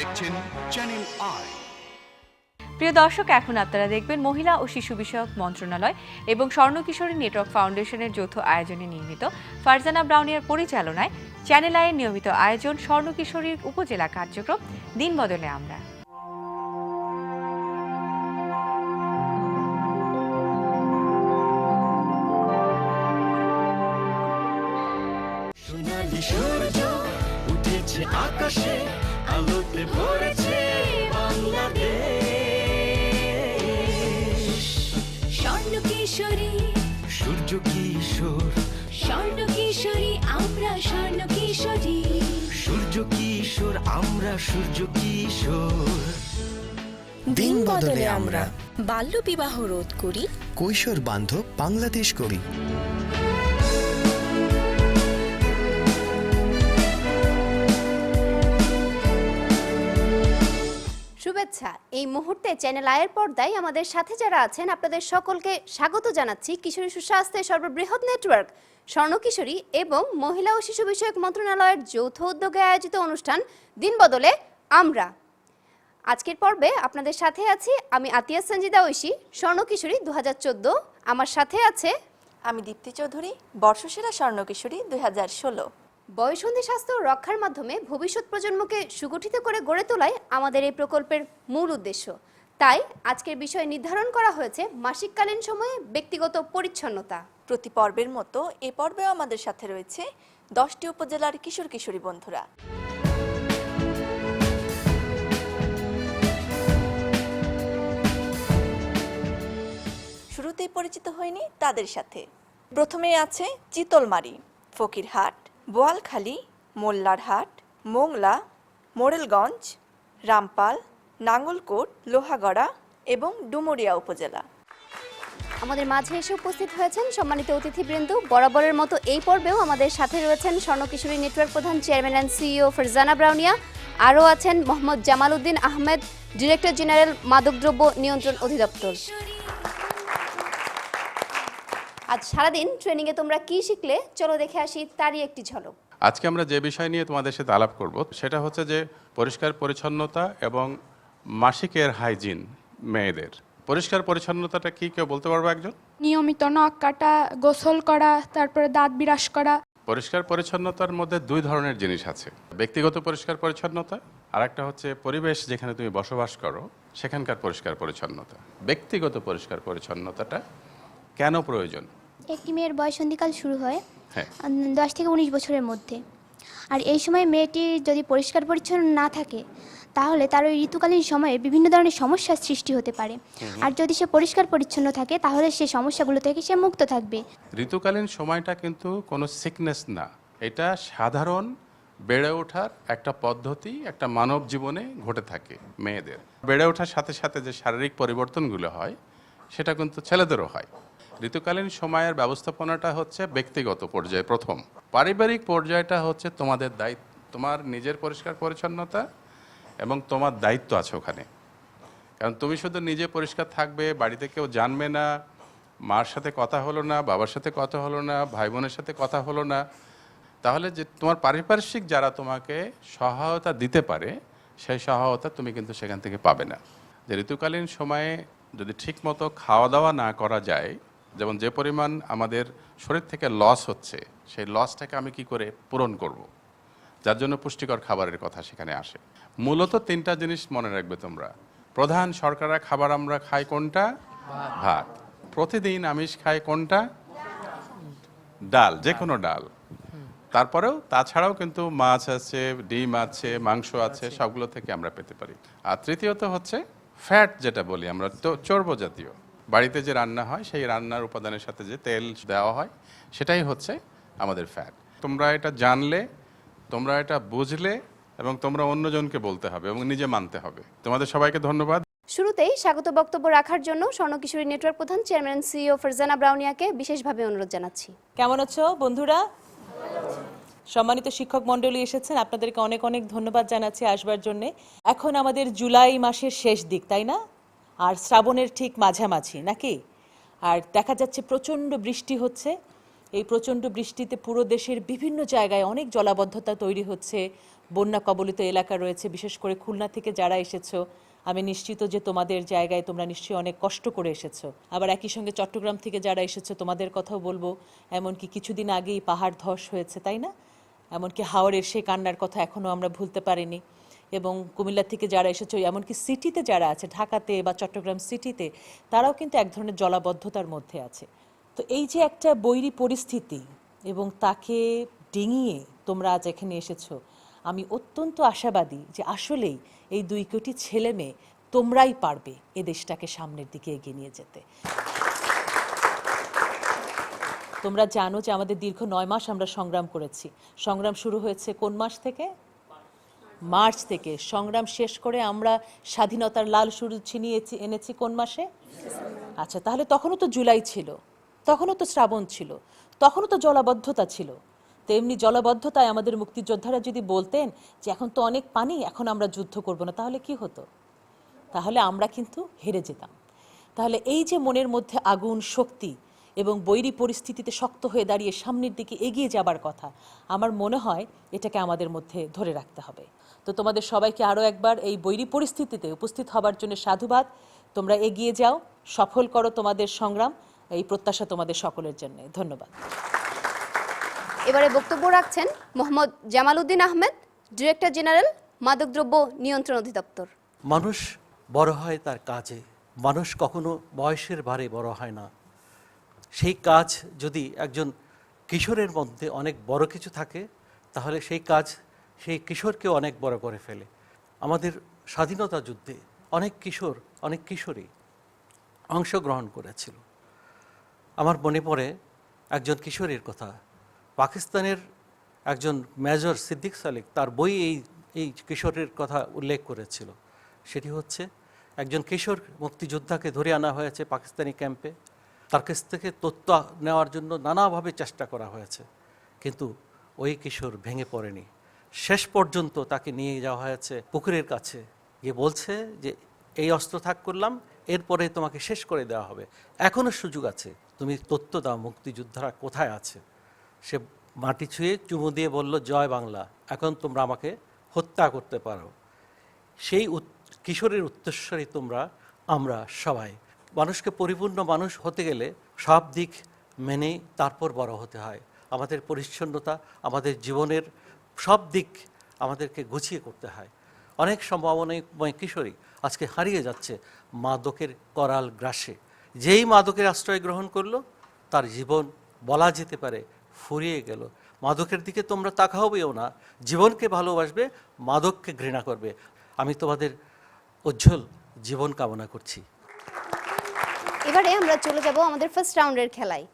দেখছেন channel I প্রিয় দর্শক এখন আপনারা দেখবেন মহিলা ও শিশু বিষয়ক মন্ত্রণালয় এবং স্বর্ণ কিশোরী নেটওয়ার্ক ফাউন্ডেশনের যৌথ আয়োজনে নির্মিত ফারজানা ব্রাউনিয়ার পরিচালনায় চ্যানেল আইয়ের নিয়মিত আয়োজন স্বর্ণ কিশোরীর উপজেলা কার্যক্রম দিন বদলে আমরা। সোনালি সূর্য উঠেছে আকাশে আলোতে ভরেছে বাংলাদেশ। স্বর্ণ কিশোরী। সূর্য কিশোর। স্বর্ণ কিশোরী আমরা স্বর্ণ কিশোরী। সূর্য কিশোর আমরা সূর্য কিশোর। দিন বদলে আমরা বাল্য বিবাহ রোধ করি। কৈশোর বান্ধব বাংলাদেশ করি। শুভেচ্ছা। এই মুহূর্তে চ্যানেল আয়ের পর্দায় আমাদের সাথে যারা আছেন, আপনাদের সকলকে স্বাগত জানাচ্ছি কিশোরী সুস্বাস্থ্যের সর্ববৃহৎ নেটওয়ার্ক, স্বর্ণ কিশোরী এবং মহিলা ও শিশু বিষয়ক মন্ত্রণালয়ের যৌথ উদ্যোগে আয়োজিত অনুষ্ঠান দিন বদলে আমরা। আজকের পর্বে আপনাদের সাথে আছি আমি আতিয়া সঞ্জিদা ঐশী, স্বর্ণ কিশোরী দুই হাজার চোদ্দ। আমার সাথে আছে আমি দীপ্তি চৌধুরী, বর্ষসেরা স্বর্ণকিশোরী দুই হাজার ষোলো। বয়সন্ধি স্বাস্থ্য রক্ষার মাধ্যমে ভবিষ্যৎ প্রজন্মকে সুগঠিত করে গড়ে তোলাই আমাদের এই প্রকল্পের মূল উদ্দেশ্য। তাই আজকের বিষয় নির্ধারণ করা হয়েছে মাসিককালীন সময়ে ব্যক্তিগত পরিচ্ছন্নতা। প্রতি পর্বের মতো এ পর্বেও আমাদের সাথে রয়েছে দশটি উপজেলার কিশোর কিশোরী বন্ধুরা। শুরুতেই পরিচিত হয়নি তাদের সাথে। প্রথমে আছে চিতলমারি, ফকিরহাট বোয়ালখালী, মোল্লারহাট, মোংলা, মোরেলগঞ্জ, রামপাল, নাঙ্গলকোট, লোহাগড়া এবং ডুমুরিয়া উপজেলা। আমাদের মাঝে এসে উপস্থিত হয়েছেন সম্মানিত অতিথিবৃন্দ। বরাবরের মতো এই পর্বেও আমাদের সাথে রয়েছেন স্বর্ণ কিশোরী নেটওয়ার্ক প্রধান chairman and CEO Farzana Brownia. আরও আছেন মোহাম্মদ জামাল উদ্দিন আহমেদ, ডিরেক্টর জেনারেল মাদকদ্রব্য নিয়ন্ত্রণ অধিদপ্তর। আজ সারাদিন ট্রেনিংয়ে তোমরা কি শিখলে? চলো দেখে আসি তারই একটি ঝলক। আজকে আমরা যে বিষয় নিয়ে তোমাদের সাথে আলাপ করব সেটা হচ্ছে যে পরিষ্কার পরিচ্ছন্নতা এবং মাসিকের হাইজিন মেয়েদের। পরিষ্কার পরিচ্ছন্নতাটা কি কেউ বলতে পারবে একজন? নিয়মিত নখ কাটা গোসল করা তারপরে দাঁত বিরাস করা। পরিষ্কার পরিচ্ছন্নতার মধ্যে দুই ধরনের জিনিস আছে। ব্যক্তিগত পরিষ্কার পরিচ্ছন্নতা আর একটা হচ্ছে পরিবেশ যেখানে তুমি বসবাস করো সেখানকার পরিষ্কার পরিচ্ছন্নতা। ব্যক্তিগত পরিষ্কার পরিচ্ছন্নতাটা কেন প্রয়োজন? একটি মেয়ের বয়সন্ধিকাল শুরু হয় হ্যাঁ। দশ থেকে উনিশ বছরের মধ্যে। আর এই সময় মেয়েটি যদি পরিষ্কার পরিচ্ছন্ন না থাকে তাহলে তার ওই ঋতুকালীন সময়ে বিভিন্ন ধরনের সমস্যার সৃষ্টি হতে পারে। আর যদি সে পরিষ্কার পরিচ্ছন্ন থাকে তাহলে সে সমস্যাগুলো থেকে সে মুক্ত থাকবে। ঋতুকালীন সময়টা কিন্তু কোনো সিকনেস না। এটা সাধারণ বেড়ে ওঠার একটা পদ্ধতি একটা মানব জীবনে ঘটে থাকে মেয়েদের। বেড়ে ওঠার সাথে সাথে যে শারীরিক পরিবর্তনগুলো হয় সেটা কিন্তু ছেলেদেরও হয়। ঋতুকালীন সময়ের ব্যবস্থাপনাটা হচ্ছে ব্যক্তিগত পর্যায়ে প্রথম। পারিবারিক পর্যায়টা হচ্ছে তোমাদের দায়িত্ব তোমার নিজের পরিষ্কার পরিচ্ছন্নতা এবং তোমার দায়িত্ব আছে ওখানে। কারণ তুমি শুধু নিজে পরিষ্কার থাকবে, বাড়িতে কেউ জানবে না, মার সাথে কথা হলো না, বাবার সাথে কথা হলো না ভাই বোনের সাথে কথা হলো না, তাহলে যে তোমার পারিপার্শ্বিক যারা তোমাকে সহায়তা দিতে পারে, সেই সহায়তা তুমি কিন্তু সেখান থেকে পাবে না। যে ঋতুকালীন সময়ে যদি ঠিকমতো খাওয়া দাওয়া না করা যায় যেমন যে পরিমাণ আমাদের শরীর থেকে লস হচ্ছে, সেই লসটাকে আমি কি করে পূরণ করব। যার জন্য পুষ্টিকর খাবারের কথা সেখানে আসে। মূলত তিনটা জিনিস মনে রাখবে তোমরা। প্রধান শর্করা খাবার আমরা খাই কোনটা? ভাত। প্রতিদিন আমিষ খাই কোনটা? ডাল যে কোনো ডাল। তারপরেও তাছাড়াও কিন্তু মাছ আছে, ডিম আছে, মাংস আছে, সবগুলো থেকে আমরা পেতে পারি। আর তৃতীয়ত হচ্ছে ফ্যাট যেটা বলি আমরা, তো চর্ব জাতীয় বাড়িতে যে রান্না হয় সেই রান্নার উপাদানের সাথে যে তেল দেওয়া হয় সেটাই হচ্ছে আমাদের ফ্যাট তোমরা এটা জানলে তোমরা এটা বুঝলে এবং তোমরা অন্যজনকে বলতে হবে এবং নিজে মানতে হবে। তোমাদের সবাইকে ধন্যবাদ। শুরুতেই স্বাগত বক্তব্য রাখার জন্য স্বর্ণ কিশোরী নেটওয়ার্ক প্রধান চেয়ারম্যান সিইও ফারজানা ব্রাউনিয়াকে বিশেষভাবে অনুরোধ জানাচ্ছি। কেমন আছো বন্ধুরা? সম্মানিত শিক্ষক মণ্ডলী এসেছেন আপনাদেরকে অনেক অনেক ধন্যবাদ জানাচ্ছি আসবার জন্য। এখন আমাদের জুলাই মাসের শেষ দিক তাই না? আর শ্রাবণের ঠিক মাঝামাঝি, নাকি? আর দেখা যাচ্ছে প্রচণ্ড বৃষ্টি হচ্ছে। এই প্রচণ্ড বৃষ্টিতে পুরো দেশের বিভিন্ন জায়গায় অনেক জলাবদ্ধতা তৈরি হচ্ছে। বন্যা কবলিত এলাকা রয়েছে, বিশেষ করে খুলনা থেকে যারা এসেছ। আমি নিশ্চিত যে তোমাদের জায়গায় তোমরা নিশ্চয়ই অনেক কষ্ট করে এসেছ। আবার একই সঙ্গে চট্টগ্রাম থেকে যারা এসেছ, তোমাদের কথাও বলব। এমনকি কিছুদিন আগেই পাহাড় ধস হয়েছে, তাই না? এমনকি হাওড়ের সেই কান্নার কথা এখনও আমরা ভুলতে পারিনি। এবং কুমিল্লা থেকে যারা এসেছ, এমনকি সিটিতে যারা আছে, ঢাকাতে বা চট্টগ্রাম সিটিতে, তারাও কিন্তু এক ধরনের জলাবদ্ধতার মধ্যে আছে। তো এই যে একটা বৈরী পরিস্থিতি এবং তাকে ডিঙিয়ে তোমরা আজ এখানে এসেছ, আমি অত্যন্ত আশাবাদী যে আসলেই এই দুই কোটি ছেলে মেয়ে তোমরাই পারবে এ দেশটাকে সামনের দিকে এগিয়ে নিয়ে যেতে। তোমরা জানো যে আমাদের দীর্ঘ নয় মাস আমরা সংগ্রাম করেছি। সংগ্রাম শুরু হয়েছে কোন মাস থেকে? মার্চ থেকে। সংগ্রাম শেষ করে আমরা স্বাধীনতার লাল শুরু ছিনিয়েছি, এনেছি কোন মাসে? আচ্ছা তাহলে তখনও তো জুলাই ছিল। তখনও তো শ্রাবণ ছিল। তখনও তো জলাবদ্ধতা ছিল। তেমনি জলাবদ্ধতায় আমাদের মুক্তিযোদ্ধারা যদি বলতেন যে, এখন তো অনেক পানি, এখন আমরা যুদ্ধ করব না, তাহলে কি হতো? তাহলে আমরা কিন্তু হেরে যেতাম। তাহলে এই যে মনের মধ্যে আগুন, শক্তি এবং বৈরী পরিস্থিতিতে শক্ত হয়ে দাঁড়িয়ে সামনের দিকে এগিয়ে যাবার কথা। আমার মনে হয় এটাকে আমাদের মধ্যে ধরে রাখতে হবে। তো তোমাদের সবাইকে আরও একবার এই বৈরী পরিস্থিতিতে উপস্থিত হবার জন্য সাধুবাদ। তোমরা এগিয়ে যাও সফল করো তোমাদের সংগ্রাম এই প্রত্যাশা তোমাদের সকলের জন্য। ধন্যবাদ। এবারে বক্তব্য রাখছেন মোহাম্মদ জামাল উদ্দিন আহমেদ ডিরেক্টর জেনারেল মাদকদ্রব্য নিয়ন্ত্রণ অধিদপ্তর। মানুষ বড় হয় তার কাজে। মানুষ কখনো বয়সের ভারে বড় হয় না। সেই কাজ যদি একজন কিশোরের মধ্যে অনেক বড় কিছু থাকে, তাহলে সেই কাজ সেই কিশোরকে অনেক বড় করে ফেলে। আমাদের স্বাধীনতা যুদ্ধে অনেক কিশোর, অনেক কিশোরী অংশগ্রহণ করেছিল। আমার মনে পড়ে একজন কিশোরীর কথা। পাকিস্তানের একজন মেজর সিদ্দিক সালিক তার বই এই এই কিশোরের কথা উল্লেখ করেছিল। সেটি হচ্ছে, একজন কিশোর মুক্তিযোদ্ধাকে ধরে আনা হয়েছে পাকিস্তানি ক্যাম্পে। তার কাছ থেকে তথ্য নেওয়ার জন্য নানাভাবে চেষ্টা করা হয়েছে। কিন্তু ওই কিশোর ভেঙে পড়েনি। শেষ পর্যন্ত তাকে নিয়ে যাওয়া হয়েছে পুকুরের কাছে। গিয়ে বলছে যে, এই অস্ত্র থাক করলাম, এরপরে তোমাকে শেষ করে দেওয়া হবে। এখনও সুযোগ আছে। তুমি তথ্য দাও, মুক্তিযোদ্ধারা কোথায় আছে? সে মাটি ছুঁয়ে চুমু দিয়ে বলল, জয় বাংলা, এখন তোমরা আমাকে হত্যা করতে পারো। সেই কিশোরের উত্তরস্বরী তোমরা, আমরা সবাই মানুষকে পরিপূর্ণ মানুষ হতে গেলে সব দিক মেনে তারপর বড় হতে হয়। আমাদের পরিচ্ছন্নতা, আমাদের জীবনের সব দিক আমাদেরকে গুছিয়ে করতে হয়। অনেক সম্ভাবনাময় কিশোরী আজকে হারিয়ে যাচ্ছে মাদকের করাল গ্রাসে। যেই মাদকের আশ্রয় গ্রহণ করল, তার জীবন বলা যেতে পারে ফুরিয়ে গেল। মাদকের দিকে তোমরা তাকাবেও না, জীবনকে ভালোবাসবে, মাদককে ঘৃণা করবে। আমি তোমাদের উজ্জ্বল জীবন কামনা করছি। এবারে আমরা চলে যাব আমাদের ফার্স্ট রাউন্ডের খেলায়।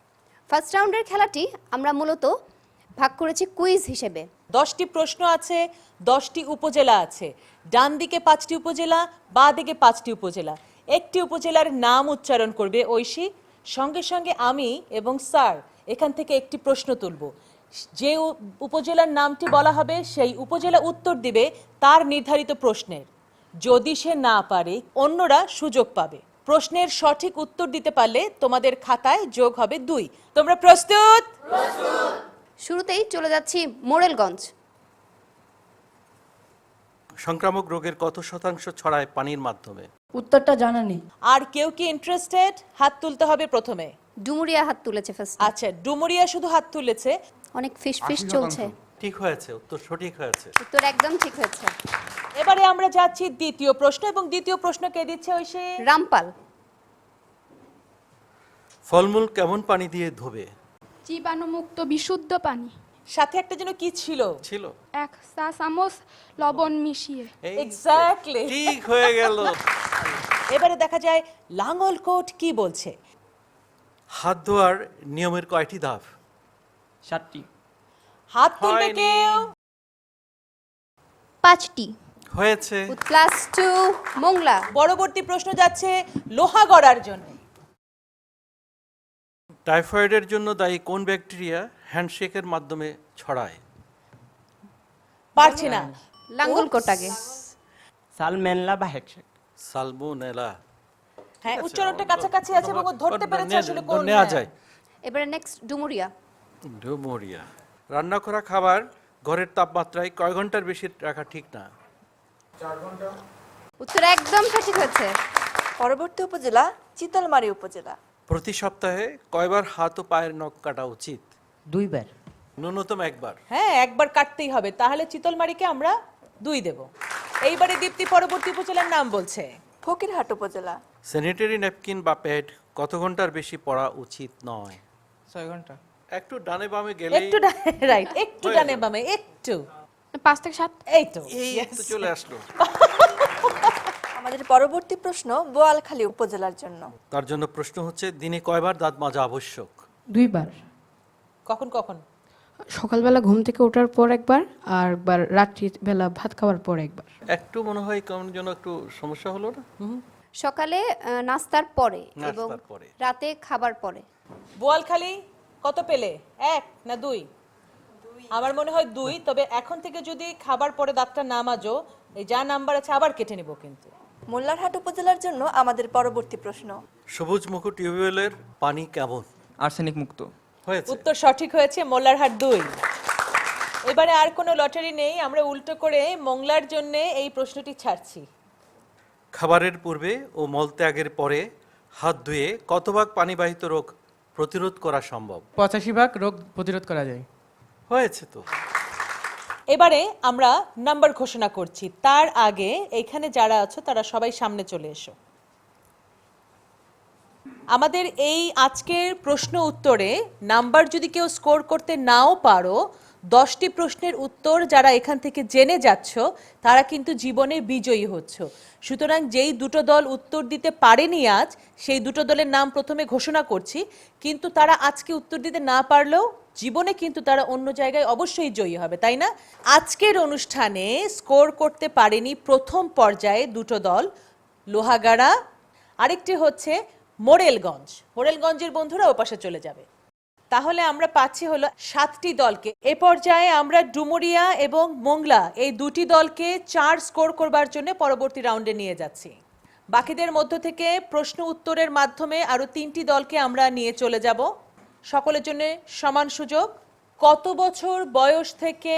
ফার্স্ট রাউন্ডের খেলাটি আমরা মূলত ভাগ করেছি কুইজ হিসেবে। দশটি প্রশ্ন আছে, দশটি উপজেলা আছে। ডান দিকে পাঁচটি উপজেলা, বা দিকে পাঁচটি উপজেলা। একটি উপজেলার নাম উচ্চারণ করবে ঐশী। সঙ্গে সঙ্গে আমি এবং স্যার এখান থেকে একটি প্রশ্ন তুলব। যে উপজেলার নামটি বলা হবে, সেই উপজেলা উত্তর দিবে তার নির্ধারিত প্রশ্নের। যদি সে না পারে, অন্যরা সুযোগ পাবে। প্রশ্নের সঠিক উত্তর দিতে পারলে তোমাদের খাতায় যোগ হবে দুই। তোমরা প্রস্তুত? শুরুতেই চলে যাচ্ছি মোরেলগঞ্জ। সংক্রামক রোগের কত শতাংশ ছড়ায় পানির মাধ্যমে? উত্তরটা জানা নেই। আর কেউ কি ইন্টারেস্টেড হাত তুলতে হবে প্রথমে। ডুমুরিয়া হাত তুলেছে ফার্স্ট আচ্ছা ডুমুরিয়া শুধু হাত তুলেছে? অনেক ফিস ফিস চলছে। ঠিক হয়েছে উত্তর সঠিক হয়েছে। উত্তর একদম ঠিক হয়েছে। এবারে আমরা যাচ্ছি দ্বিতীয় প্রশ্ন এবং দ্বিতীয় প্রশ্ন কে দিচ্ছে ঐশী রামপাল। ফলমূল কেমন পানি দিয়ে ধোবে? জীবাণুমুক্ত বিশুদ্ধ পানি। সাথে একটা যেন কি ছিল? ছিল। এক চা চামচ লবণ মিশিয়ে। এক্স্যাক্টলি ঠিক হয়ে গেল। এবারে দেখা যায় লাঙ্গল কোট কি বলছে? হাত ধোয়ার নিয়মের কয়টি ধাপ? সাতটি। হাত তুলবে কেউ? পাঁচটি। হয়েছে। ক্লাস টু মোংলা পরবর্তী প্রশ্ন যাচ্ছে লোহা গড়ার জন্য। টাইফয়েডের জন্য দায়ী কোন ব্যাকটেরিয়া হ্যান্ডশেকের মাধ্যমে ছড়ায়? পারছি না। লাঙ্গুল কোটাগে। সালমেনলা বা হেকশেক সালমোনেলা। হ্যাঁ উচ্চারণটা কাছাকাছি আছে এবং ধরতে পেরেছে আসলে কোন নেওয়া। যায়। এবারে নেক্সট ডুমুরিয়া। ডুমুরিয়া। রান্না করা খাবার ঘরের তাপমাত্রায় কয় ঘণ্টার বেশি রাখা ঠিক না? উত্তর একদম সঠিক হয়েছে। পরবর্তী উপজেলা চিতলমারি উপজেলা। প্রতি সপ্তাহে কয়বার হাত ও পায়ের নখ কাটা উচিত? দুইবার। ন্যূনতম একবার। হ্যাঁ একবার কাটতেই হবে। তাহলে চিতলমারিকে আমরা দুই দেব। এইবারে দীপ্তি পরবর্তী উপজেলার নাম বলছে। ফকিরহাট উপজেলা। স্যানিটারি ন্যাপকিন বা প্যাড কত ঘণ্টার বেশি পড়া উচিত নয়? ছয় ঘণ্টা। একটু ডানে বামে গেলে একটু রাইট একটু ডানে বামে একটু। পাঁচ থেকে সাত? এই তো এই তো চলে আসলো। আমাদের পরবর্তী প্রশ্ন বোয়ালখালী উপজেলার জন্য। তার জন্য প্রশ্ন হচ্ছে দিনে কয়বার দাঁত মাজা আবশ্যক? দুইবার। কখন কখন? সকালবেলা ঘুম থেকে ওঠার পর একবার আর একবার রাত্রিবেলা ভাত খাওয়ার পর একবার। একটু মনে হয় কেমন যেন একটু সমস্যা হলো না? সকালে নাস্তার পরে এবং রাতে খাবার পরে। বোয়ালখালী কত পেলে? এক না দুই? আমার মনে হয় দুই তবে এখন থেকে যদি খাবার পরে দাঁতটা না মাজো এই যা নাম্বার আছে আবার কেটে নিব কিন্তু। মোল্লারহাট উপজেলার জন্য আমাদের পরবর্তী প্রশ্ন। সবুজ মুখো টিউবওয়েলের পানি কেমন? আর্সেনিক মুক্ত। হয়েছে। উত্তর সঠিক হয়েছে মোল্লারহাট দুই। এবারে আর কোনো লটারি নেই আমরা উল্টো করে মোংলার জন্য এই প্রশ্নটি ছাড়ছি। খাবারের পূর্বে ও মলত্যাগের পরে হাত ধুয়ে কত ভাগ পানিবাহিত রোগ প্রতিরোধ করা সম্ভব? পঁচাশি ভাগ রোগ প্রতিরোধ করা যায়। হয়েছে তো। এবারে আমরা নাম্বার ঘোষণা করছি। তার আগে এখানে যারা আছো, তারা সবাই সামনে চলে এসো। আমাদের এই আজকের প্রশ্ন উত্তরে নাম্বার যদি কেউ স্কোর করতে নাও পারো, দশটি প্রশ্নের উত্তর যারা এখান থেকে জেনে যাচ্ছ, তারা কিন্তু জীবনে বিজয়ী হচ্ছ। সুতরাং যেই দুটো দল উত্তর দিতে পারেনি আজ, সেই দুটো দলের নাম প্রথমে ঘোষণা করছি। কিন্তু তারা আজকে উত্তর দিতে না পারলেও জীবনে কিন্তু তারা অন্য জায়গায় অবশ্যই জয়ী হবে, তাই না? আজকের অনুষ্ঠানে স্কোর করতে পারেনি প্রথম পর্যায়ে দুটো দল, লোহাগাড়া, আরেকটি হচ্ছে মোরেলগঞ্জ। মোরেলগঞ্জের বন্ধুরা ওপাশে চলে যাবে। তাহলে আমরা পাচ্ছি হলো সাতটি দলকে। এ পর্যায়ে আমরা ডুমুরিয়া এবং মোংলা, এই দুটি দলকে চার স্কোর করবার জন্য পরবর্তী রাউন্ডে নিয়ে যাচ্ছি। বাকিদের মধ্য থেকে প্রশ্ন উত্তরের মাধ্যমে আরও তিনটি দলকে আমরা নিয়ে চলে যাব। সকলের জন্য সমান সুযোগ। কত বছর বয়স থেকে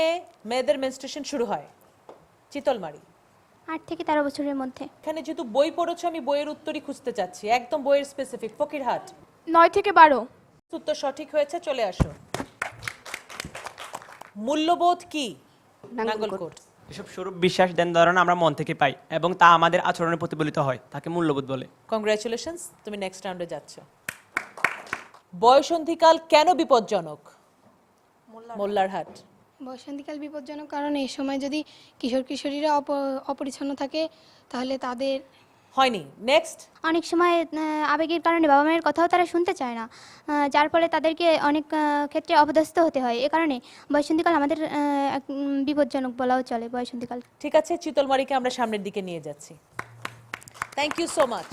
মেয়েদের মেনস্ট্রেশন শুরু হয়? চিতলমারি। আট থেকে তেরো বছরের মধ্যে। এখানে যেহেতু বই পড়েছো আমি বইয়ের উত্তরই খুঁজতে চাচ্ছি। একদম বইয়ের স্পেসিফিক ফকিরহাট। নয় থেকে বারো। উত্তর সঠিক হয়েছে চলে আসো। মূল্যবোধ কি? নাঙ্গলকোট। এসব স্বরূপ বিশ্বাস দেন ধারণা আমরা মন থেকে পাই এবং তা আমাদের আচরণে প্রতিফলিত হয় তাকে মূল্যবোধ বলে। কংগ্রাচুলেশনস তুমি নেক্সট রাউন্ডে যাচ্ছ। বয়সন্ধিকাল কেন বিপজ্জনক? মোল্লারহাট। বসন্তীকাল বিপজ্জনক কারণ এই সময় যদি কিশোর কিশোরীরা অপ- অপরিচ্ছন্ন থাকে তাহলে তাদের হয়নি। নেক্সট অনেক সময় আবেগের কারণে বাবা মায়ের কথাও তারা শুনতে চায় না। যার ফলে তাদেরকে অনেক ক্ষেত্রে অপদস্থ হতে হয়। এ কারণে বয়সন্তীকাল আমাদের এক, বিপজ্জনক বলাও চলে বয়সন্তীকাল ঠিক আছে চিতলমারিকে আমরা সামনের দিকে নিয়ে যাচ্ছি। Thank you so much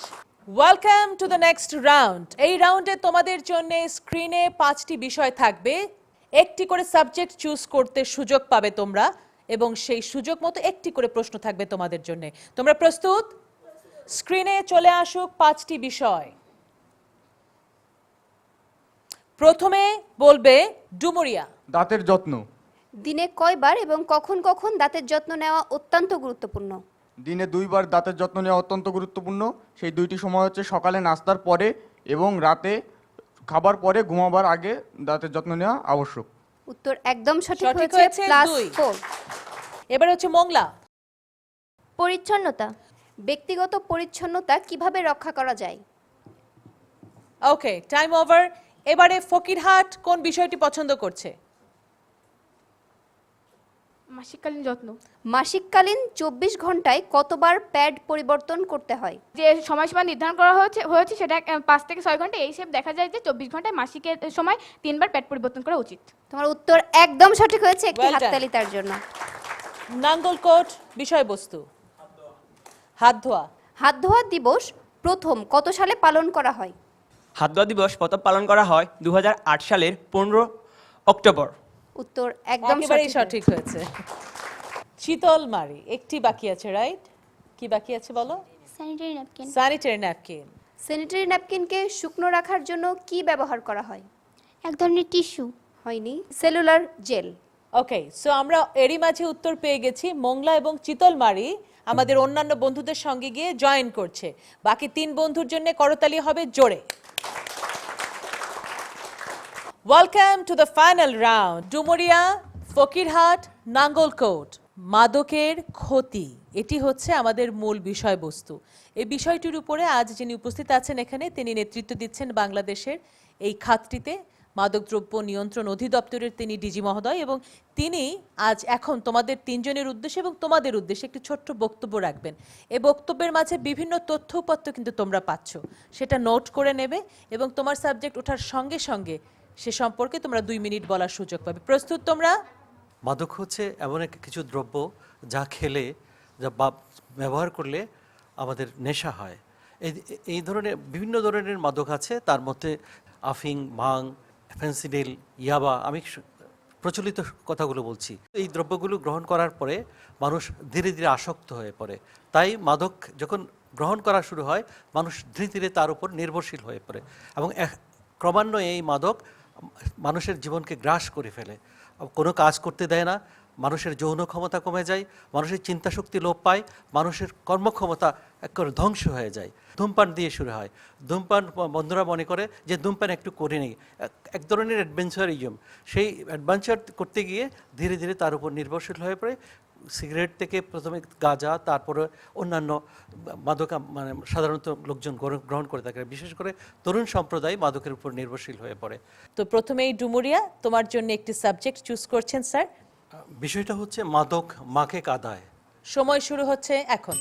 welcome to the next round এই রাউন্ডে তোমাদের জন্য স্ক্রিনে পাঁচটি বিষয় থাকবে। একটি করে সাবজেক্ট চুজ করতে সুযোগ পাবে তোমরা এবং সেই সুযোগ মতো একটি করে প্রশ্ন থাকবে তোমাদের জন্য। তোমরা প্রস্তুত? স্ক্রিনে চলে আসুক পাঁচটি বিষয়। প্রথমে বলবে ডুমুরিয়া। দাঁতের যত্ন। দিনে কয়বার এবং কখন কখন দাঁতের যত্ন নেওয়া অত্যন্ত গুরুত্বপূর্ণ? দিনে দুইবার দাঁতের যত্ন নেওয়া অত্যন্ত গুরুত্বপূর্ণ। সেই দুইটি সময় হচ্ছে সকালে নাস্তার পরে এবং রাতে খাবার পরে ঘুমাবার আগে দাঁতের যত্ন নেওয়া আবশ্যক। উত্তর একদম সঠিক সঠিক হয়েছে হয়েছে, প্লাস দুই। ফোর এবার হচ্ছে মংলা। পরিচ্ছন্নতা। ব্যক্তিগত পরিচ্ছন্নতা কীভাবে রক্ষা করা যায়? ওকে টাইম ওভার এবারে ফকিরহাট কোন বিষয়টি পছন্দ করছে? মাসিককালীন যত্ন। মাসিককালীন চব্বিশ ঘন্টায় কতবার প্যাড পরিবর্তন করতে হয়? যে সময়সীমা নির্ধারণ করা হয়েছে হয়েছে সেটা পাঁচ থেকে ছয় ঘণ্টা। এই হিসেবে দেখা যায় যে চব্বিশ ঘন্টায় মাসিকের সময় তিনবার প্যাড পরিবর্তন করা উচিত। তোমার উত্তর একদম সঠিক হয়েছে একটি Well done. হাততালি তার জন্য। নাঙ্গলকোট বিষয়বস্তু। হাত ধোয়া। হাত ধোয়া দিবস প্রথম কত সালে পালন করা হয়? হাত ধোয়া দিবস প্রথম পালন করা হয় দু হাজার আট সালের পনেরো অক্টোবর। উত্তর একদম সঠিক সঠিক হয়েছে। শীতলমারি একটি বাকি আছে রাইট কি বাকি আছে বলো? Sanitary napkin sanitary napkin sanitary ন্যাপকিনকে শুকনো রাখার জন্য কি ব্যবহার করা হয়? এক ধরনের টিস্যু। হয়নি। Cellular jail. ওকে সো আমরা এরই মাঝে উত্তর পেয়ে গেছি। মোংলা এবং চিতলমারি আমাদের অন্যান্য বন্ধুদের সঙ্গে গিয়ে জয়েন করছে। বাকি তিন বন্ধুর জন্য করতালি হবে জোরে। Welcome to the final round Dumuria, Fakirhat, Nangalkot, মাদকের ক্ষতি। এটি হচ্ছে আমাদের মূল বিষয়বস্তু। এই বিষয়টির উপরে আজ যিনি উপস্থিত আছেন এখানে, তিনি নেতৃত্ব দিচ্ছেন বাংলাদেশের এই খাতটিতে। মাদকদ্রব্য নিয়ন্ত্রণ অধিদপ্তরের তিনি ডিজি মহোদয় এবং তিনি আজ এখন তোমাদের তিনজনের উদ্দেশ্যে এবং তোমাদের উদ্দেশ্যে একটি ছোট্ট বক্তব্য রাখবেন। এই বক্তব্যের মাঝে বিভিন্ন তথ্য উপাত্ত কিন্তু তোমরা পাচ্ছ। সেটা নোট করে নেবে এবং তোমার সাবজেক্ট ওঠার সঙ্গে সঙ্গে সে সম্পর্কে তোমরা দুই মিনিট বলার সুযোগ পাবে। প্রস্তুত তোমরা? মাদক হচ্ছে এমন এক কিছু দ্রব্য যা খেলে, যা বা- ব্যবহার করলে আমাদের নেশা হয়। এই এই ধরনের, বিভিন্ন ধরনের মাদক আছে, তার মধ্যে আফিং ভাং ফেন্সিডিল, ইয়াবা, আমি প্রচলিত কথাগুলো বলছি। এই দ্রব্যগুলো গ্রহণ করার পরে মানুষ ধীরে ধীরে আসক্ত হয়ে পড়ে। তাই মাদক যখন গ্রহণ করা শুরু হয়, মানুষ ধীরে ধীরে তার উপর নির্ভরশীল হয়ে পড়ে। এবং ক্রমান্বয়ে এই মাদক মানুষের জীবনকে গ্রাস করে ফেলে। কোনো কাজ করতে দেয় না, মানুষের যৌন ক্ষমতা কমে যায়, মানুষের চিন্তাশক্তি লোপ পায়, মানুষের কর্মক্ষমতা একেবারে ধ্বংস হয়ে যায়। ধূমপান দিয়ে শুরু হয়। ধূমপান বন্ধুরা মনে করে যে ধূমপান একটু করে নেই। এক- ধরনের অ্যাডভেঞ্চারিজম সেই অ্যাডভেঞ্চার করতে গিয়ে ধীরে ধীরে তার উপর নির্ভরশীল হয়ে পড়ে। সিগারেট থেকে প্রথমে গাঁজা তারপরে অন্যান্য মাদক মানে সাধারণত লোকজন গ্রহণ- করে থাকে। বিশেষ করে তরুণ সম্প্রদায় মাদকের উপর নির্ভরশীল হয়ে পড়ে। তো প্রথমেই ডুমুরিয়া তোমার জন্য একটি সাবজেক্ট চুজ করছেন স্যার। বিষয়টা হচ্ছে মাদক মাকে কাদায়। সময় শুরু হচ্ছে এখন।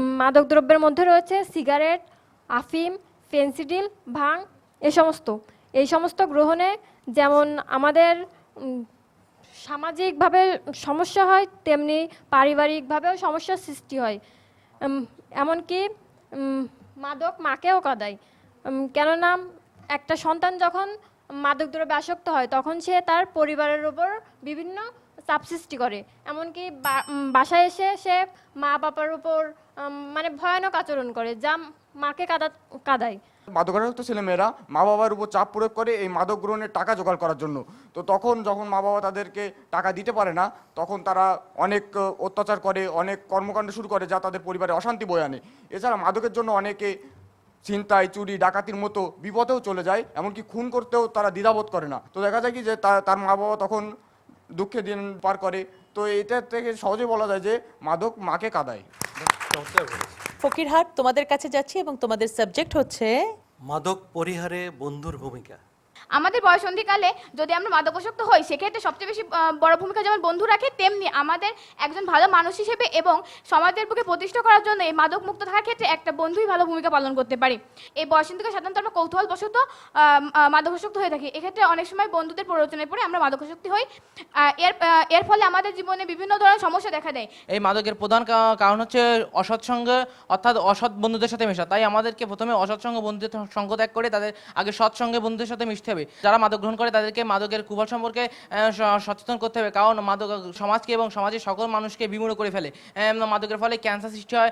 মাদক দ্রব্যের মধ্যে রয়েছে সিগারেট আফিম ফেন্সিডিল ভাং এ সমস্ত। এই সমস্ত গ্রহণে যেমন আমাদের সামাজিকভাবে সমস্যা হয়, তেমনি পারিবারিকভাবেও সমস্যার সৃষ্টি হয়। এমনকি মাদক মাকেও কাঁদায়। কেননা একটা সন্তান যখন মাদক দ্রব্যে আসক্ত হয়, তখন সে তার পরিবারের উপর বিভিন্ন চাপ সৃষ্টি করে। এমনকি বাসায় এসে সে মা বাবার উপর মানে ভয়ানক আচরণ করে, যা মাকে কাদা, কাদায়। মাদকাসক্ত ছেলেমেয়েরা মা বাবার উপর চাপ প্রয়োগ করে এই মাদক গ্রহণের টাকা জোগাড় করার জন্য। তো তখন যখন মা বাবা তাদেরকে টাকা দিতে পারে না, তখন তারা অনেক অত্যাচার করে, অনেক কর্মকাণ্ড শুরু করে যা তাদের পরিবারে অশান্তি বয়ে আনে। এছাড়া মাদকের জন্য অনেকে ছিনতাই, চুরি, ডাকাতির মতো বিপদেও চলে যায়, এমনকি খুন করতেও তারা দ্বিধাবোধ করে না। তো দেখা যায় কি যে তার মা বাবা তখন দুঃখে দিন পার করে। তো এটা থেকে সহজে বলা যায় যে মাদক মাকে কাদায়। ফকিরহাট তোমাদের কাছে যাচ্ছি এবং তোমাদের সাবজেক্ট হচ্ছে মাদক পরিহারে বন্ধুর ভূমিকা। আমাদের বয়সন্ধিকালে যদি আমরা মাদকাসক্ত হই, সেক্ষেত্রে সবচেয়ে বেশি বড় ভূমিকা যেমন বন্ধু রাখে, তেমনি আমাদের একজন ভালো মানুষ হিসেবে এবং সমাজের বুকে প্রতিষ্ঠা করার জন্য এই মাদক মুক্ত থাকার ক্ষেত্রে একটা বন্ধুই ভালো ভূমিকা পালন করতে পারে। এই বয়সন্ধিকে সাধারণত আমরা কৌতূহলবশত মাদকাসক্ত হয়ে থাকি। এক্ষেত্রে অনেক সময় বন্ধুদের প্ররোচনায় পড়ে আমরা মাদকাসক্তি হই। এর এর ফলে আমাদের জীবনে বিভিন্ন ধরনের সমস্যা দেখা দেয়। এই মাদকের প্রধান কারণ হচ্ছে অসৎ সঙ্গে, অর্থাৎ অসৎ বন্ধুদের সাথে মেশা। তাই আমাদেরকে প্রথমে অসৎ সঙ্গ বন্ধুদের সঙ্গ ত্যাগ করে তাদের আগে সৎ সঙ্গে বন্ধুদের সাথে মিশতে হবে। যারা মাদক গ্রহণ করে তাদেরকে মাদকের কুফল সম্পর্কে স- সচেতন করতে হবে। কারণ মাদক সমাজকে এবং সমাজের সকল মানুষকে বিমূঢ় করে ফেলে। মাদকের ফলে ক্যান্সার সৃষ্টি হয়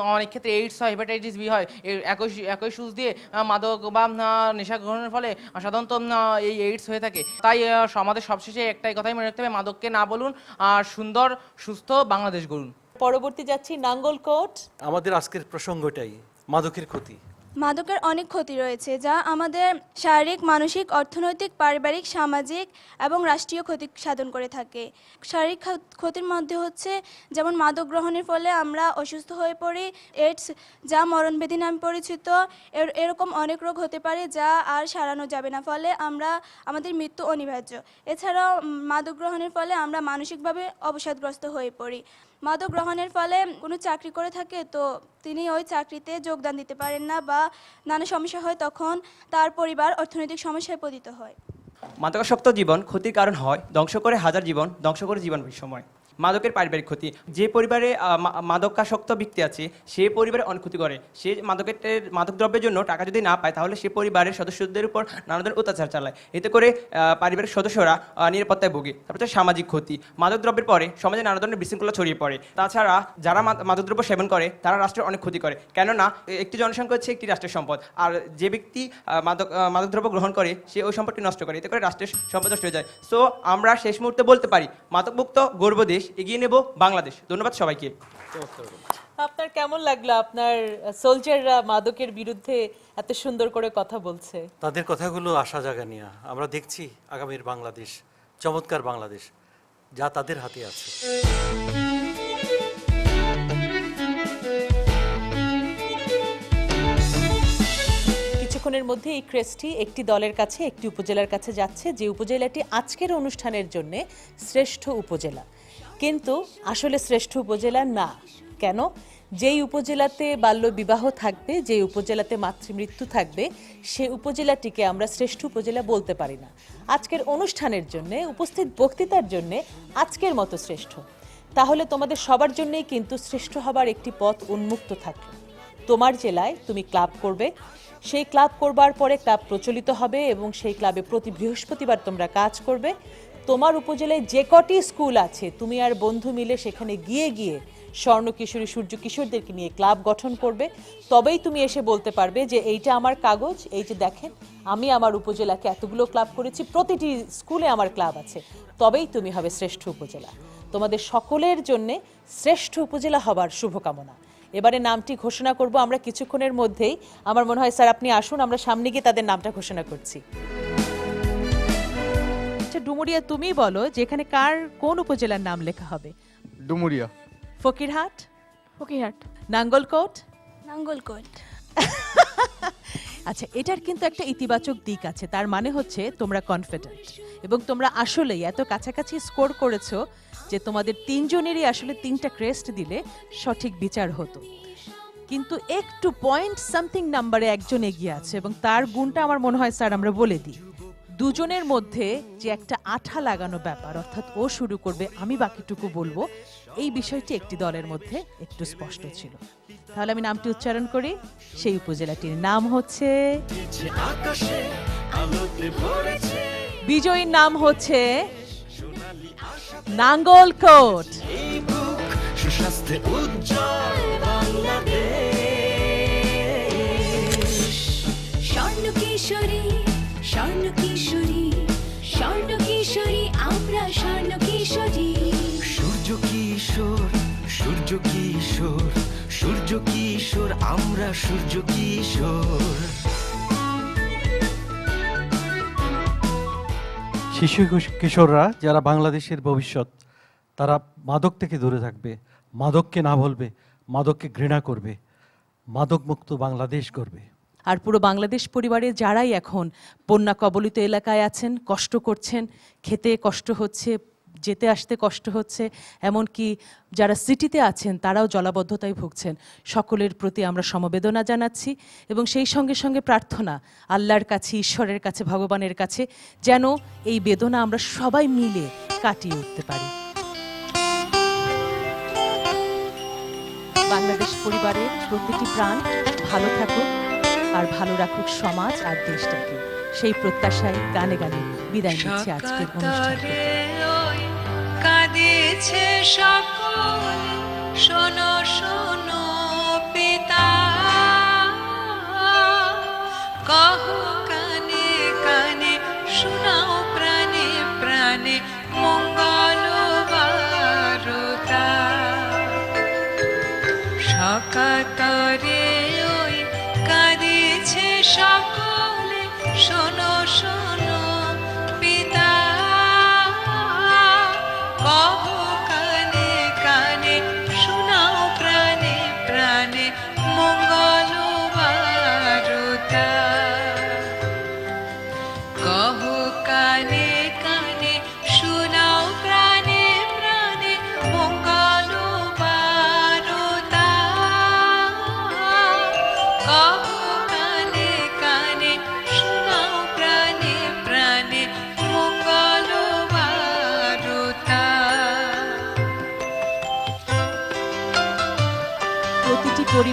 অনেক ক্ষেত্রে এইডস হয় হেপাটাইটিস বি হয়। একই একই সুচ দিয়ে মাদক বা নেশা গ্রহণের ফলে সাধারণত এই এইডস হয়ে থাকে। তাই আমাদের সবশেষে একটাই কথাই মনে রাখতে হবে মাদককে না বলুন আর সুন্দর সুস্থ বাংলাদেশ গড়ুন। পরবর্তী যাচ্ছি নাঙ্গলকোট আমাদের আজকের প্রসঙ্গটাই মাদকের ক্ষতি। মাদকের অনেক ক্ষতি রয়েছে, যা আমাদের শারীরিক, মানসিক, অর্থনৈতিক, পারিবারিক, সামাজিক এবং রাষ্ট্রীয় ক্ষতি সাধন করে থাকে। শারীরিক ক্ষতির মধ্যে হচ্ছে যেমন মাদক গ্রহণের ফলে আমরা অসুস্থ হয়ে পড়ি এইডস যা মরণবেদী নামে পরিচিত, এর- এরকম অনেক রোগ হতে পারে যা আর সারানো যাবে না। ফলে আমরা, আমাদের মৃত্যু অনিবার্য। এছাড়াও মাদক গ্রহণের ফলে আমরা মানসিকভাবে অবসাদগ্রস্ত হয়ে পড়ি। মাদক গ্রহণের ফলে কোনো চাকরি করে থাকে, তো তিনি ওই চাকরিতে যোগদান দিতে পারেন না বা নানা সমস্যা হয় তখন তার পরিবার অর্থনৈতিক সমস্যায় পতিত হয়। মাদকাসক্ত জীবন ক্ষতির কারণ হয়, ধ্বংস করে হাজার জীবন, ধ্বংস করে জীবন সময় মাদকের পারিবারিক ক্ষতি। যে পরিবারে মাদকাসক্ত ব্যক্তি আছে, সে পরিবারে অনেক ক্ষতি করে। সে মাদকের মাদক দ্রব্যের জন্য টাকা যদি না পায়, তাহলে সে পরিবারের সদস্যদের উপর নানা ধরনের অত্যাচার চালায়। এতে করে পারিবারিক সদস্যরা নিরাপত্তায় ভোগে। তারপর সামাজিক ক্ষতি। মাদক দ্রব্যের পরে সমাজে নানা ধরনের বিশৃঙ্খলা ছড়িয়ে পড়ে। তাছাড়া যারা মাদ- মাদকদ্রব্য সেবন করে, তারা রাষ্ট্রের অনেক ক্ষতি করে। কেননা একটি জনসংখ্যা হচ্ছে একটি রাষ্ট্রের সম্পদ। আর যে ব্যক্তি মাদক মাদকদ্রব্য গ্রহণ করে, সে ওই সম্পদটি নষ্ট করে। এতে করে রাষ্ট্রের সম্পদ নষ্ট হয়ে যায়। সো, আমরা শেষ মুহূর্তে বলতে পারি, মাদকমুক্ত গর্ব দেশ এগিয়ে নেব বাংলাদেশ। ধন্যবাদ সবাইকে। আপনার কেমন লাগল? আপনার সোলজাররা মাদকের বিরুদ্ধে এত সুন্দর করে কথা বলছে। তাদের কথাগুলো আশা জাগানিয়া। আমরা দেখছি আগামীর বাংলাদেশ চমৎকার বাংলাদেশ যা তাদের হাতে আছে। কিছুক্ষণের মধ্যে এই ক্রেস্টটি একটি দলের কাছে একটি উপজেলার কাছে যাচ্ছে যে উপজেলাটি আজকের অনুষ্ঠানের জন্য শ্রেষ্ঠ উপজেলা। কিন্তু আসলে শ্রেষ্ঠ উপজেলা না। কেন? যেই উপজেলাতে বাল্য বিবাহ থাকবে যে উপজেলাতে মাতৃমৃত্যু থাকবে, সে উপজেলাটিকে আমরা শ্রেষ্ঠ উপজেলা বলতে পারি না। আজকের অনুষ্ঠানের জন্য, উপস্থিত বক্তৃতার জন্য আজকের মতো শ্রেষ্ঠ। তাহলে তোমাদের সবার জন্যই কিন্তু শ্রেষ্ঠ হবার একটি পথ উন্মুক্ত থাকবে তোমার জেলায় তুমি ক্লাব করবে। সেই ক্লাব করবার পরে ক্লাব প্রচলিত হবে এবং সেই ক্লাবে প্রতি বৃহস্পতিবার তোমরা কাজ করবে। তোমার উপজেলায় যে কটি স্কুল আছে, তুমি আর বন্ধু মিলে সেখানে গিয়ে গিয়ে স্বর্ণ কিশোরী সূর্য কিশোরদেরকে নিয়ে ক্লাব গঠন করবে। তবেই তুমি এসে বলতে পারবে যে এইটা আমার কাগজ, এই যে দেখেন, আমি আমার উপজেলাকে এতগুলো ক্লাব করেছি, প্রতিটি স্কুলে আমার ক্লাব আছে। তবেই তুমি হবে শ্রেষ্ঠ উপজেলা। তোমাদের সকলের জন্যে শ্রেষ্ঠ উপজেলা হবার শুভকামনা। এবারে নামটি ঘোষণা করব আমরা কিছুক্ষণের মধ্যেই। আমার মনে হয়, স্যার, আপনি আসুন, আমরা সামনে গিয়ে তাদের নামটা ঘোষণা করছি। আচ্ছা ডুমুরিয়া তুমি বলো যে এখানে কার কোন উপজেলার নাম লেখা হবে। ডুমুরিয়া। ফকিরহাট? ফকিরহাট। নাঙ্গলকোট? নাঙ্গলকোট। আচ্ছা এটার কিন্তু একটা ইতিবাচক দিক আছে তার মানে হচ্ছে তোমরা কনফিডেন্ট এবং তোমরা আসলেই এত কাছাকাছি স্কোর করেছ যে তোমাদের তিনজনেরই আসলে তিনটা ক্রেস্ট দিলে সঠিক বিচার হতো। কিন্তু একটু পয়েন্ট সামথিং নাম্বারে একজন এগিয়ে আছে এবং তার গুণটা আমার মনে হয় স্যার আমরা বলে দিই। দুজনের মধ্যে যে একটা আঠা লাগানো ব্যাপার, অর্থাৎ ও শুরু করবে, আমি বাকিটুকু বলব, এই বিষয়টি একটি দলের মধ্যে একটু স্পষ্ট ছিল। তাহলে আমি নামটি উচ্চারণ করি, সেই উপজেলাটির নাম হচ্ছে বিজয়ীর নাম হচ্ছে নাঙ্গলকোট। স্বর্ণ কিশোরী স্বর্ণ কিশোরী। সূর্য কিশোর সূর্য কিশোর সূর্য কিশোর আমরা সূর্য কিশোর। শিশু কিশ- কিশোররা যারা বাংলাদেশের ভবিষ্যৎ তারা মাদক থেকে দূরে থাকবে মাদককে না বলবে মাদককে ঘৃণা করবে মাদকমুক্ত বাংলাদেশ করবে আর পুরো বাংলাদেশ পরিবারে যারাই এখন বন্যা কবলিত এলাকায় আছেন, কষ্ট করছেন, খেতে কষ্ট হচ্ছে, যেতে আসতে কষ্ট হচ্ছে, এমনকি যারা সিটিতে আছেন তারাও জলাবদ্ধতায় ভুগছেন। সকলের প্রতি আমরা সমবেদনা জানাচ্ছি এবং সেই সঙ্গে সঙ্গে প্রার্থনা, আল্লাহর কাছে, ঈশ্বরের কাছে, ভগবানের কাছে, যেন এই বেদনা আমরা সবাই মিলে কাটিয়ে উঠতে পারি। বাংলাদেশ পরিবারের প্রতিটি প্রাণ ভালো থাকুক। আর ভালো রাখুক সমাজ আর দেশটাকে। সেই প্রত্যাশায় গানে গানে বিদায় নিচ্ছি আজকের অনুষ্ঠান। কাঁদেছে সকল। শোনো শোনো পিতা। কহ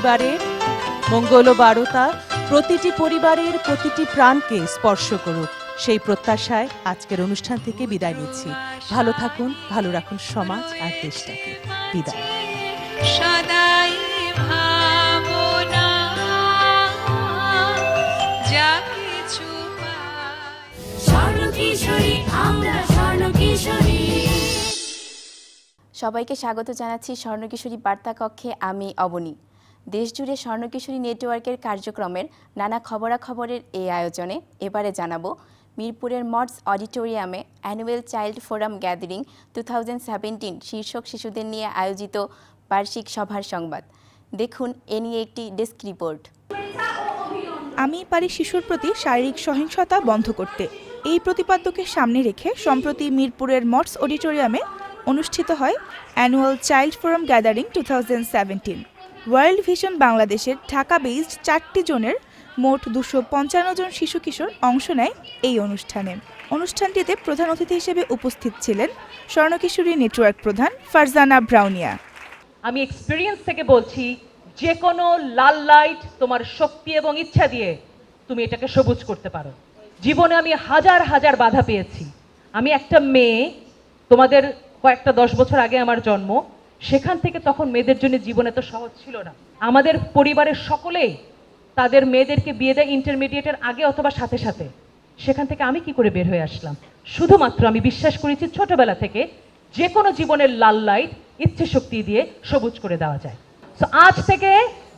পরিবারের মঙ্গল বারতা প্রতিটি পরিবারের প্রতিটি প্রাণকে স্পর্শ করুক। সেই প্রত্যাশায় আজকের অনুষ্ঠান থেকে বিদায় নিচ্ছি। ভালো থাকুন ভালো রাখুন সমাজ আর দেশটাকে। বিদায়। সদাই ভাবনা যা কিছু স্বর্ণকিশোরী আমরা স্বর্ণকিশোরী। সবাইকে স্বাগত জানাচ্ছি স্বর্ণকিশোরী বার্তা কক্ষে আমি অবনী। দেশজুড়ে স্বর্ণকিশোরী নেটওয়ার্কের কার্যক্রমের নানা খবরাখবরের এই আয়োজনে এবারে জানাব মিরপুরের মডস অডিটোরিয়ামে annual child forum gathering two thousand seventeen শীর্ষক শিশুদের নিয়ে আয়োজিত বার্ষিক সভার সংবাদ। দেখুন এ নিয়ে একটি ডেস্ক রিপোর্ট। আমি পারি শিশুর প্রতি শারীরিক সহিংসতা বন্ধ করতে, এই প্রতিপাদ্যকে সামনে রেখে সম্প্রতি মিরপুরের মটস অডিটোরিয়ামে অনুষ্ঠিত হয় annual child forum gathering two thousand seventeen. World vision বাংলাদেশের ঢাকা বেসড চারটি জোনের মোট দুশো পঞ্চান্ন জন শিশু কিশোর অংশ নেয় এই অনুষ্ঠানে। অনুষ্ঠানটিতে প্রধান অতিথি হিসেবে উপস্থিত ছিলেন স্বর্ণকিশোরী নেটওয়ার্ক প্রধান ফারজানা ব্রাউনিয়া। আমি এক্সপিরিয়েন্স থেকে বলছি যে কোনো লাল লাইট তোমার শক্তি এবং ইচ্ছা দিয়ে তুমি এটাকে সবুজ করতে পারো। জীবনে আমি হাজার হাজার বাধা পেয়েছি। আমি একটা মেয়ে, তোমাদের কয়েকটা দশ বছর আগে আমার জন্ম সেখান থেকে তখন মেয়েদের জন্য জীবন এত সহজ ছিল না। আমাদের পরিবারের সকলেই তাদের মেয়েদেরকে বিয়ে দেয় ইন্টারমিডিয়েটের আগে অথবা সাথে সাথে। সেখান থেকে আমি কি করে বের হয়ে আসলাম? শুধুমাত্র আমি বিশ্বাস করেছি ছোটবেলা থেকে যে কোনো জীবনের লাল লাইট ইচ্ছে শক্তি দিয়ে সবুজ করে দেওয়া যায়। সো আজ থেকে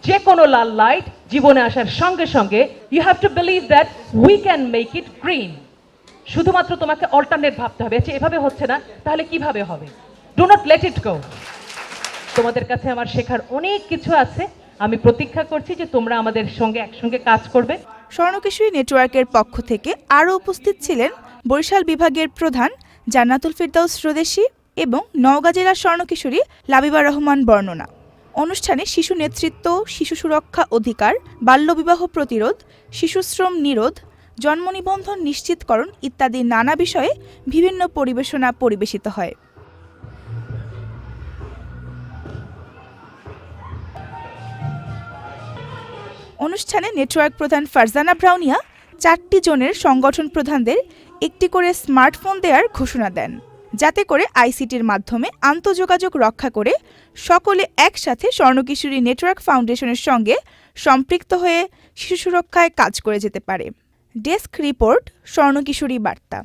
যে কোনো লাল লাইট জীবনে আসার সঙ্গে সঙ্গে you have to believe that we can make it green শুধুমাত্র তোমাকে অল্টারনেট ভাবতে হবে। আচ্ছা এভাবে হচ্ছে না, তাহলে কীভাবে হবে? Do not let it go তোমাদের কাছে আমার শেখার অনেক কিছু আছে। আমি প্রতীক্ষা করছি যে তোমরা আমাদের সঙ্গে একসঙ্গে কাজ করবে। স্বর্ণকিশোরী নেটওয়ার্কের পক্ষ থেকে আরও উপস্থিত ছিলেন বরিশাল বিভাগের প্রধান জান্নাতুল ফিরদাউস স্বদেশী এবং নওগাঁ জেলার স্বর্ণকিশোরী লাবিবা রহমান বর্ণনা। অনুষ্ঠানে শিশু নেতৃত্ব, শিশু সুরক্ষা অধিকার, বাল্যবিবাহ প্রতিরোধ শিশুশ্রম নিরোধ, জন্ম নিবন্ধন নিশ্চিতকরণ ইত্যাদি নানা বিষয়ে বিভিন্ন পরিবেশনা পরিবেশিত হয়। অনুষ্ঠানে নেটওয়ার্ক প্রধান ফারজানা ব্রাউনিয়া চারটি জোনের সংগঠন প্রধানদের একটি করে স্মার্টফোন দেওয়ার ঘোষণা দেন। যাতে করে আইসিটির মাধ্যমে আন্তঃযোগাযোগ রক্ষা করে সকলে একসাথে স্বর্ণকিশোরী নেটওয়ার্ক ফাউন্ডেশনের সঙ্গে সম্পৃক্ত হয়ে শিশু সুরক্ষায় কাজ করে যেতে পারে। ডেস্ক রিপোর্ট স্বর্ণকিশোরী বার্তা।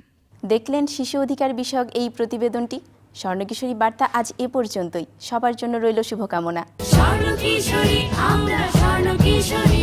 দেখলেন শিশু অধিকার বিষয়ক এই প্রতিবেদনটি। স্বর্ণকিশোরী বার্তা আজ এ পর্যন্তই। সবার জন্য রইল শুভকামনা। স্বর্ণকিশোরী আমরা স্বর্ণকিশোরী।